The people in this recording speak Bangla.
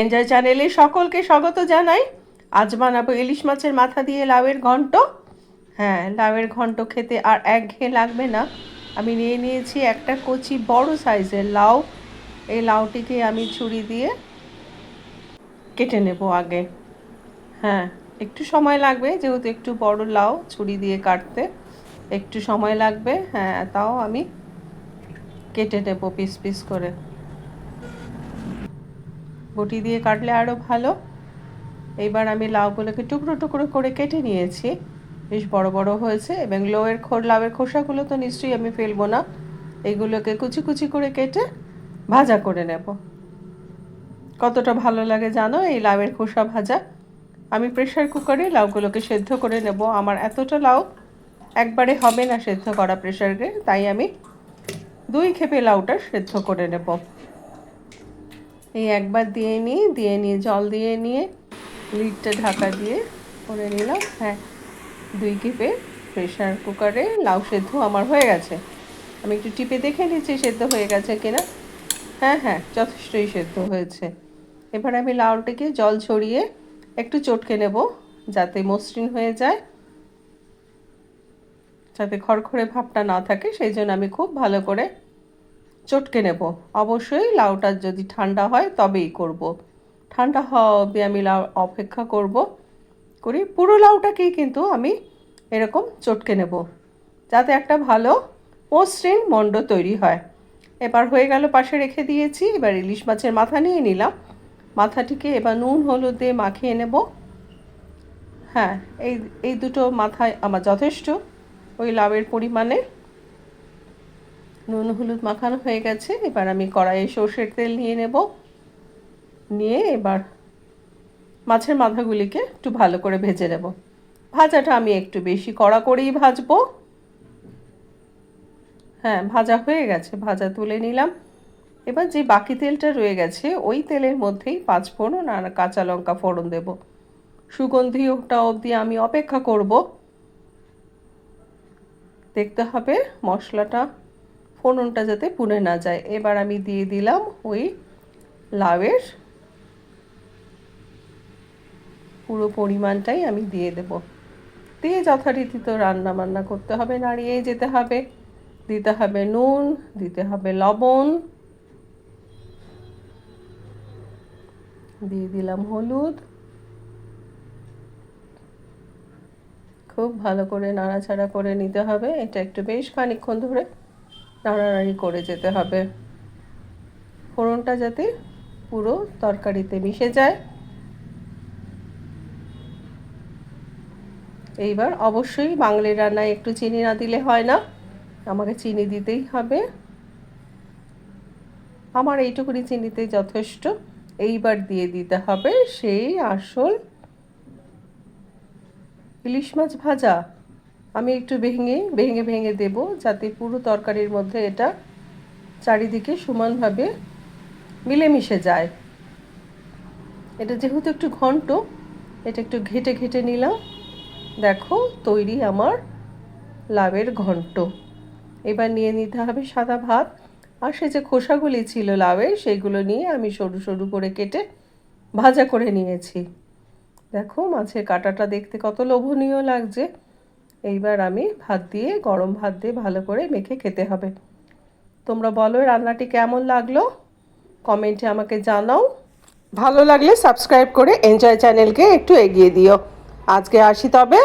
এনজয় চ্যানেলে সকলকে স্বাগত জানাই। আজ বানাবো ইলিশ মাছের মাথা দিয়ে লাউয়ের ঘন্ট। হ্যাঁ লাউয়ের ঘন্ট খেতে আর একঘেয়ে লাগবে না। আমি নিয়ে নিয়েছি একটা কচি বড় সাইজের লাউ। এই লাউটিকে আমি ছুরি দিয়ে কেটে নেব আগে। হ্যাঁ একটু সময় লাগবে যেহেতু একটু বড় লাউ ছুরি দিয়ে কাটতে। একটু সময় লাগবে হ্যাঁ তাও আমি কেটে নেব পিস পিস করে। বটি দিয়ে কাটলে আরও ভালো। এইবার আমি লাউগুলোকে টুকরো টুকরো করে কেটে নিয়েছি। বেশ বড় বড় হয়েছে এবং লোয়ের খোর, লাউয়ের খোসাগুলো তো নিশ্চয়ই আমি ফেলব না। এগুলোকে কুচি কুচি করে কেটে ভাজা করে নেব। কতটা ভালো লাগে জানো এই লাউয়ের খোসা ভাজা? আমি প্রেশার কুকারে লাউগুলোকে সেদ্ধ করে নেব। আমার এতটা লাউ একবারে হবে না সেদ্ধ করা প্রেশারে তাই আমি দুই খেপে লাউটা সেদ্ধ করে নেব। এই একবার দিয়ে নিই, দিয়ে নিয়ে জল দিয়ে নিয়ে লিডটা ঢাকা দিয়ে করে নিলাম। হ্যাঁ দুই খেপে প্রেশার কুকারে লাউ সেদ্ধ আমার হয়ে গেছে। আমি একটু টিপে দেখে নিচ্ছি সেদ্ধ হয়ে গেছে কিনা। হ্যাঁ হ্যাঁ যথেষ্টই সেদ্ধ হয়েছে। এবার আমি লাউটাকে জল ছড়িয়ে একটু চটকে নেব যাতে মসৃণ হয়ে যায়। যাতে খড়খড়ে ভাবটা না থাকে, সেই জন্য আমি খুব ভালো করে চটকে নেব। অবশ্যই লাউটা যদি ঠান্ডা হয় তবেই করব। ঠান্ডা হওয়া অবধি আমি লাউ অপেক্ষা করব করি। পুরো লাউটাকেই কিন্তু আমি এরকম চটকে নেব যাতে একটা ভালো মসৃণ মণ্ড তৈরি হয়। এবার হয়ে গেল পাশে রেখে দিয়েছি। এবার ইলিশ মাছের মাথা নিয়ে নিলাম। মাথাটিকে এবার নুন, হলুদ দিয়ে মাখিয়ে নেব। হ্যাঁ এই এই দুটো মাথায় আমার যথেষ্ট। ওই লাউয়ের পরিমাণে নুন, হলুদ মাখানো হয়ে গেছে। এবার আমি কড়াইয়ে সর্ষের তেল নিয়ে নেব। নিয়ে এবার মাছের মাথাগুলিকে একটু ভালো করে ভেজে নেব। ভাজাটা আমি একটু বেশি কড়া করেই ভাজবো। হ্যাঁ ভাজা হয়ে গেছে, ভাজা তুলে নিলাম। এবার যে বাকি তেলটা রয়ে গেছে, ওই তেলের মধ্যেই পাঁচ ফোড়ন আর কাঁচা লঙ্কা ফোড়ন দেব। সুগন্ধি ওটা অবধি আমি অপেক্ষা করব। দেখতে হবে মশলাটা ফোড়নটা যাতে পুড়ে না যায়। এবার আমি দিয়ে দিলাম ওই লাউয়ের পুরো পরিমাণটাই আমি দিয়ে দেব। দিয়ে যথারীতি তো রান্না বান্না করতে হবে নাড়িয়ে যেতে হবে। দিতে হবে নুন, দিতে হবে লবণ। দিয়ে দিলাম হলুদ। খুব ভালো করে নাড়াচাড়া করে নিতে হবে। এটা একটু বেশ খানিক্ষণ ধরে নাড়ানাড়ি করে যেতে হবে। ফোড়নটা যাতে পুরো তরকারিতে মিশে যায়। এইবার অবশ্যই বাঙালি রান্নায় একটু চিনি না দিলে হয় না। আমাকে চিনি দিতেই হবে। আমার এইটুকুনি চিনিতে যথেষ্ট। এইবার দিয়ে দিতে হবে সেই আসল ইলিশ মাছ ভাজা। আমি একটু ভেঙে ভেঙে ভেঙে দেব যাতে পুরো তরকারির মধ্যে এটা চারিদিকে সমানভাবে মিলেমিশে যায়। এটা যেহেতু একটু ঘন্ট, এটা একটু ঘেটে ঘেটে নিলাম। দেখো, তৈরি আমার লাভের ঘন্ট। এবার নিয়ে নিতে হবে সাদা ভাত। আর সে যে খোসাগুলি ছিল লাউয়ের সেইগুলো নিয়ে আমি সরু সরু করে কেটে ভাজা করে নিয়েছি। দেখো, মাছের কাটাটা দেখতে কত লোভনীয় লাগছে। এইবার আমি ভাত দিয়ে, গরম ভাত দিয়ে ভালো করে মেখে খেতে হবে। তোমরা বলো রান্নাটি কেমন লাগল? কমেন্টে আমাকে জানাও। ভালো লাগলে সাবস্ক্রাইব করে এনজয় চ্যানেলকে একটু এগিয়ে দিও। আজকে আসি তবে।